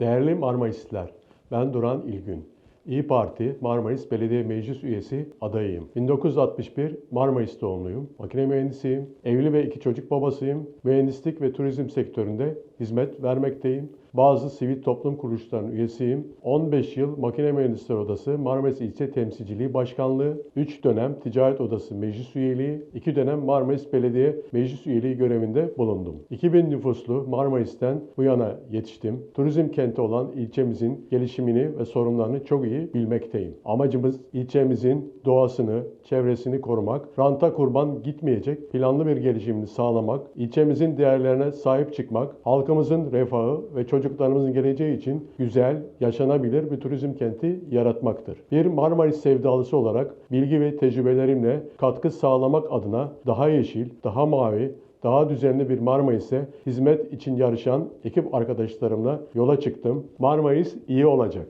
Değerli Marmarisliler, ben Duran İlgün. İyi Parti Marmaris Belediye Meclis Üyesi adayıyım. 1961 Marmaris doğumluyum. Makine mühendisiyim. Evli ve iki çocuk babasıyım. Mühendislik ve turizm sektöründe hizmet vermekteyim. Bazı sivil toplum kuruluşlarının üyesiyim. 15 yıl Makine Mühendisleri Odası Marmaris İlçe Temsilciliği Başkanlığı, 3 dönem Ticaret Odası Meclis Üyeliği, 2 dönem Marmaris Belediye Meclis Üyeliği görevinde bulundum. 2000 nüfuslu Marmaris'ten bu yana yetiştim. Turizm kenti olan ilçemizin gelişimini ve sorunlarını çok iyi bilmekteyim. Amacımız ilçemizin doğasını, çevresini korumak, ranta kurban gitmeyecek planlı bir gelişimini sağlamak, ilçemizin değerlerine sahip çıkmak, halkımızın refahı ve çocuklarımızın geleceği için güzel, yaşanabilir bir turizm kenti yaratmaktır. Bir Marmaris sevdalısı olarak bilgi ve tecrübelerimle katkı sağlamak adına daha yeşil, daha mavi, daha düzenli bir Marmaris'e hizmet için yarışan ekip arkadaşlarımla yola çıktım. Marmaris iyi olacak.